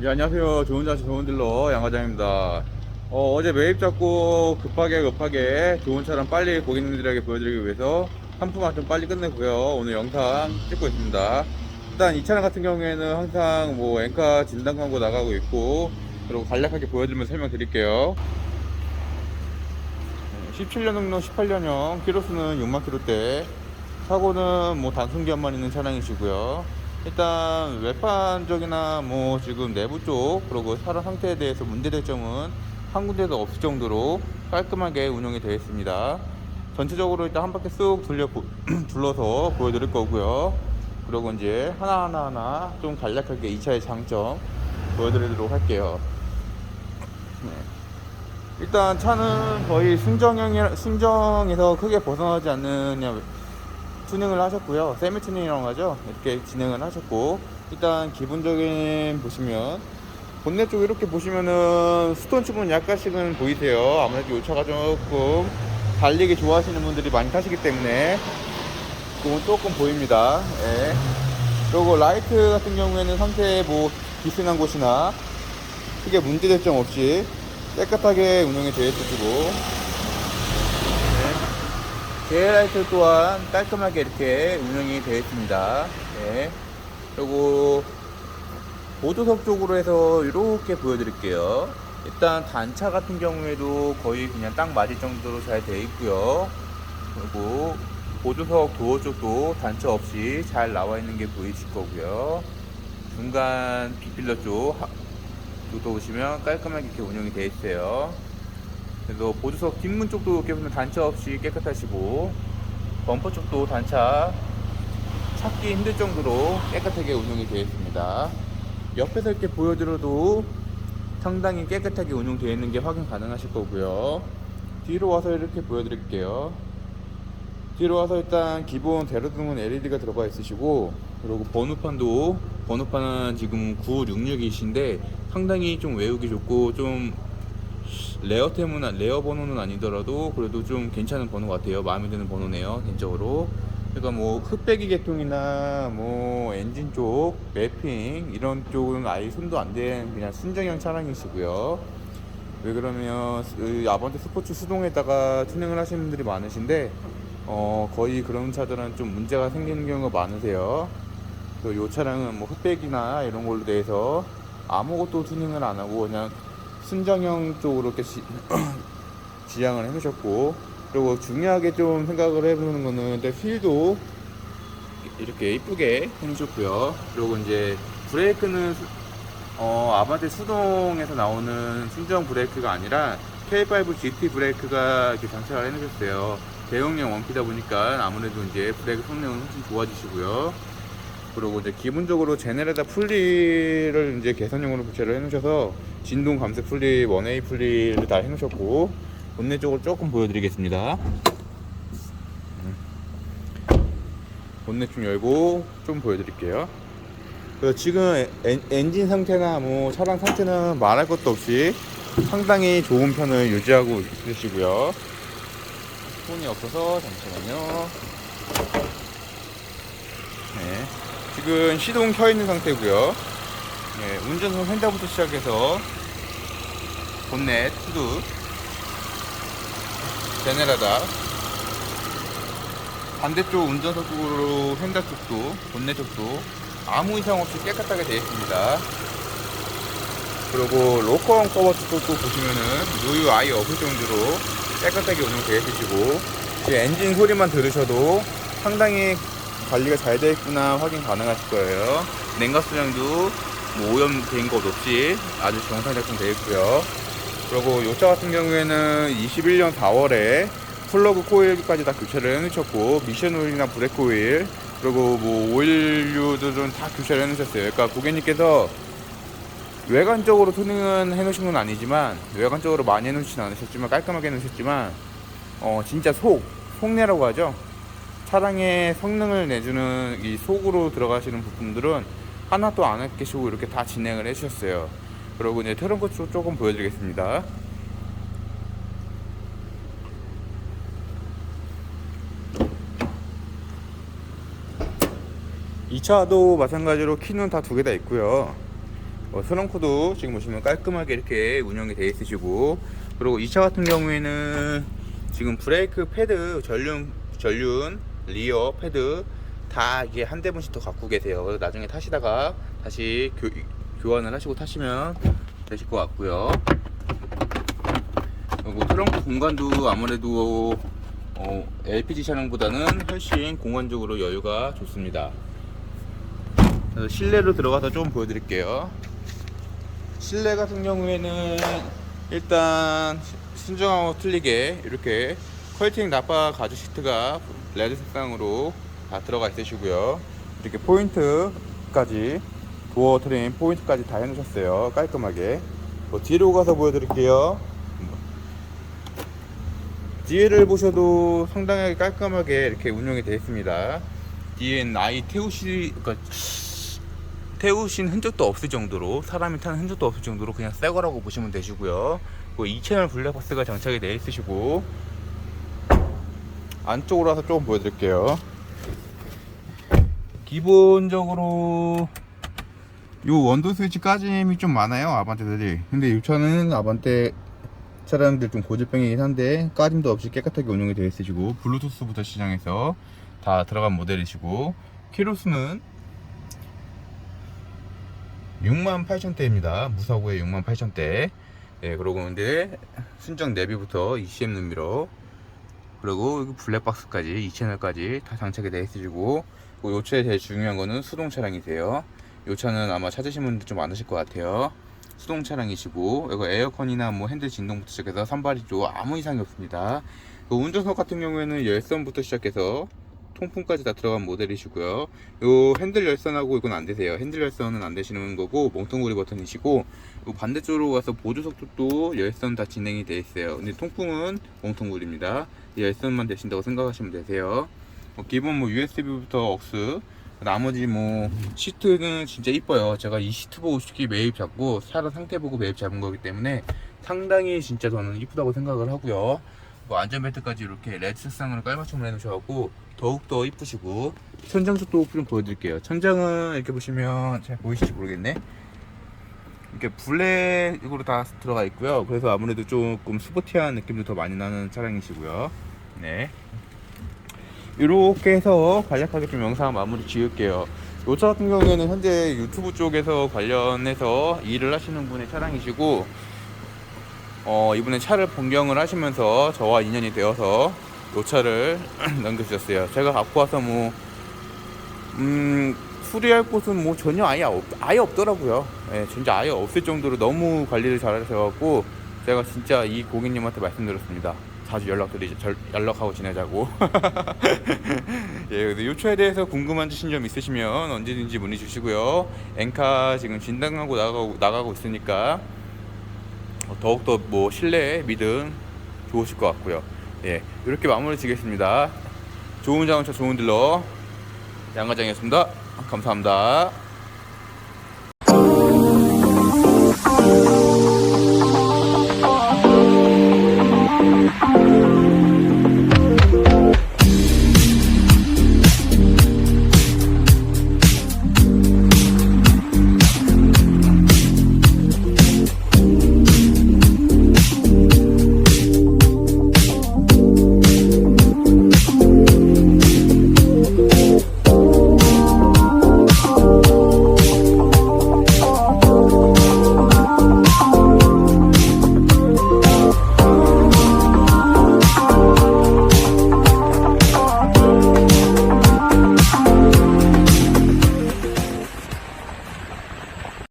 예, 안녕하세요. 좋은 자세 좋은 딜러 양과장입니다. 어, 제 매입 잡고 급하게 급하게 좋은 차량 빨리 고객님들에게 보여드리기 위해서 한품만 좀 빨리 끝내고요. 오늘 영상 찍고 있습니다. 일단 이 차량 같은 경우에는 항상 뭐 엔카 진단 광고 나가고 있고 그리고 간략하게 보여드리면서 설명드릴게요. 17년형로 18년형 키로수는 6만 키로대 사고는 뭐 단순 기업만 있는 차량이시고요 일단 외판적이나 뭐 지금 내부 쪽 그리고 차량 상태에 대해서 문제될 점은 한 군데도 없을 정도로 깔끔하게 운영이 되어 있습니다. 전체적으로 일단 한 바퀴 쑥 돌려 보- 둘러서 보여드릴 거고요. 그리고 이제 하나하나 하나 좀 간략하게 이 차의 장점 보여드리도록 할게요. 네. 일단 차는 거의 순정형이 순정에서 크게 벗어나지 않는 튜닝을 하셨고요. 세미 튜닝이라고 하죠. 이렇게 진행을 하셨고 일단 기본적인 보시면 본넷 쪽 이렇게 보시면은 스톤 칩은 약간씩은 보이세요. 아무래도 이 차가 조금 달리기 좋아하시는 분들이 많이 타시기 때문에 그건 조금 보입니다. 예. 그리고 라이트 같은 경우에는 상태에 뭐 기스난 곳이나 크게 문제될 점 없이 깨끗하게 운영이 되어 있으시고 네. 제라이트 또한 깔끔하게 이렇게 운영이 되어 있습니다. 네. 그리고 보조석 쪽으로 해서 이렇게 보여드릴게요. 일단 단차 같은 경우에도 거의 그냥 딱 맞을 정도로 잘 되어 있고요. 그리고 보조석 도어 쪽도 단차 없이 잘 나와 있는 게 보이실 거고요. 중간 하- 쪽도 보시면 깔끔하게 이렇게 운영이 되어 있어요. 그래서 보조석 뒷문 쪽도 이렇게 보면 단차 없이 깨끗하시고 범퍼 쪽도 단차 찾기 힘들 정도로 깨끗하게 운영이 되어 있습니다. 옆에서 이렇게 보여드려도 상당히 깨끗하게 운영되어 있는 게 확인 가능하실 거고요. 뒤로 와서 이렇게 보여드릴게요. 뒤로 와서 일단 기본 대로등은 LED가 들어가 있으시고 그리고 번호판도 번호판은 지금 966이신데 상당히 좀 외우기 좋고 좀 레어템은 아- 레어 번호는 아니더라도 그래도 좀 괜찮은 번호 같아요. 마음에 드는 번호네요. 개인적으로. 그러니까 뭐 흑배기 계통이나 뭐 엔진 쪽 맵핑 이런 쪽은 아예 손도 안댄 그냥 순정형 차량이시고요. 왜 그러면 이 아반떼 스포츠 수동에다가 튜닝을 하시는 분들이 많으신데 어 거의 그런 차들은 좀 문제가 생기는 경우가 많으세요. 또이 차량은 뭐 흑백이나 이런 걸로 돼서 아무것도 튜닝을 안 하고 그냥 순정형 쪽으로 이렇게 지, 지향을 해놓으셨고 그리고 중요하게 좀 생각을 해보는 거는 일단 휠도 이렇게 이쁘게 해놓으셨고요. 그리고 이제 브레이크는 수- 어, 아반떼 수동에서 나오는 순정 브레이크가 아니라 K5 GT 브레이크가 이렇게 장착을 해놓으셨어요. 대용량 원피다 보니까 아무래도 이제 브레이크 성능은 훨씬 좋아지시고요. 그리고 이제 기본적으로 제네레다 풀리를 이제 개선용으로 교체를 해놓으셔서 진동 감쇄 풀리, 원웨이 풀리를 다 해놓으셨고 본네 쪽을 조금 보여드리겠습니다. 음. 본네 좀 열고 좀 보여드릴게요. 그래서 지금 엔, 엔진 상태나 뭐 차량 상태는 말할 것도 없이 상당히 좋은 편을 유지하고 있으시고요. 손이 없어서 잠시만요. 네. 지금 시동 켜 있는 상태고요. 네, 운전석 핸들부터 시작해서 본넷, 후드, 제네라다, 반대쪽 운전석 쪽으로 핸들 쪽도, 본넷 쪽도 아무 이상 없이 깨끗하게 되어 있습니다. 그리고 로커원 커버 쪽도 보시면은 누유 아예 없을 정도로 깨끗하게 운영되어 있으시고 지금 엔진 소리만 들으셔도 상당히 관리가 잘 되어 있구나 확인 가능하실 거예요. 냉각 수량도 뭐 오염된 것 없이 아주 정상 작동되어 있고요. 그리고 이차 같은 경우에는 21년 4월에 플러그 코일까지 다 교체를 해놓으셨고 미션 오일이나 브레이크 오일 그리고 뭐 오일류들은 다 교체를 해놓으셨어요. 그러니까 고객님께서 외관적으로 튜닝은 해놓으신 건 아니지만 외관적으로 많이 해놓으시진 않으셨지만 깔끔하게 해놓으셨지만 어 진짜 속 속내라고 하죠. 차량의 성능을 내주는 이 속으로 들어가시는 부품들은 하나도 안 아끼시고 이렇게 다 진행을 해주셨어요. 그리고 이제 트렁크 쪽 조금 보여드리겠습니다. 이 차도 마찬가지로 키는 다 두 개 다 있고요. 어, 트렁크도 지금 보시면 깔끔하게 이렇게 운영이 되어 있으시고 그리고 이 차 같은 경우에는 지금 브레이크 패드 전륜 전륜 리어 패드 다 이게 한 대분씩 더 갖고 계세요. 그래서 나중에 타시다가 다시 교, 교환을 하시고 타시면 되실 것 같고요. 그리고 트렁크 공간도 아무래도 어, LPG 차량보다는 훨씬 공간적으로 여유가 좋습니다. 실내로 들어가서 좀 보여드릴게요. 실내 같은 경우에는 일단 신중하고 틀리게 이렇게 퀄팅 나파 가죽 시트가 레드 색상으로 다 들어가 있으시고요. 이렇게 포인트까지 도어 트림 포인트까지 다 해놓으셨어요. 깔끔하게. 뭐 뒤로 가서 보여드릴게요. 뒤에를 보셔도 상당하게 깔끔하게 이렇게 운영이 되어 있습니다. 뒤엔 아이 태우시, 그러니까 태우신 흔적도 없을 정도로 사람이 타는 흔적도 없을 정도로 그냥 새 거라고 보시면 되시고요. 그 2채널 블랙박스가 장착이 되어 있으시고 안쪽으로 와서 조금 보여드릴게요. 기본적으로 요 원도 스위치 까짐이 좀 많아요 아반떼들이. 근데 이 차는 아반떼 차량들 좀 고질병이긴 한데 까짐도 없이 깨끗하게 운영이 되어 있으시고 블루투스부터 시장해서 다 들어간 모델이시고 키로수는 68,000대입니다. 무사고의 68,000대. 예 그러고 근데 순정 내비부터 ECM 눈미러 그리고 블랙박스까지 2채널까지 다 장착이 되어 있으시고 요 차에 제일 중요한 거는 수동 차량이세요. 요 차는 아마 찾으신 분들 좀 많으실 것 같아요. 수동 차량이시고 이거 에어컨이나 뭐 핸들 진동부터 시작해서 선발이죠 아무 이상이 없습니다. 그 운전석 같은 경우에는 열선부터 시작해서 통풍까지 다 들어간 모델이시고요. 요 핸들 열선하고 이건 안 되세요. 핸들 열선은 안 되시는 거고 멍텅구리 버튼이시고 요 반대쪽으로 가서 보조석 쪽도 열선 다 진행이 되어 있어요. 근데 통풍은 멍텅구리입니다. 열선만 되신다고 생각하시면 되세요 뭐 기본 뭐 USB부터 억스 나머지 뭐 시트는 진짜 이뻐요. 제가 이 시트 보고 솔직히 매입 잡고 차량 상태 보고 매입 잡은 거기 때문에 상당히 진짜 저는 이쁘다고 생각을 하고요. 뭐 안전벨트까지 이렇게 레드 색상으로 깔맞춤을 해놓으셔갖고 더욱더 이쁘시고 천장 쪽도 좀 보여드릴게요. 천장은 이렇게 보시면 잘 보이실지 모르겠네. 이렇게 블랙으로 다 들어가 있고요. 그래서 아무래도 조금 스포티한 느낌도 더 많이 나는 차량이시고요. 네. 이렇게 해서 간략하게 좀 영상 마무리 지을게요. 이 차 같은 경우에는 현재 유튜브 쪽에서 관련해서 일을 하시는 분의 차량이시고, 어, 이분은 차를 변경을 하시면서 저와 인연이 되어서 이 차를 넘겨주셨어요. 제가 갖고 와서 뭐, 음, 수리할 곳은 뭐 전혀 아예, 없, 아예 없더라고요. 예, 진짜 아예 없을 정도로 너무 관리를 잘 하셔갖고, 제가 진짜 이 고객님한테 말씀드렸습니다. 자주 연락드리 절, 연락하고 지내자고. 예, 근데 요 차에 대해서 궁금하신 점 있으시면 언제든지 문의 주시고요. 엔카 지금 진단하고 나가고 나가고 있으니까 어, 더욱더 뭐 신뢰 믿음 좋으실 것 같고요. 예, 이렇게 마무리 지겠습니다. 좋은 자동차 좋은 딜러 양과장이었습니다. 감사합니다. Oh.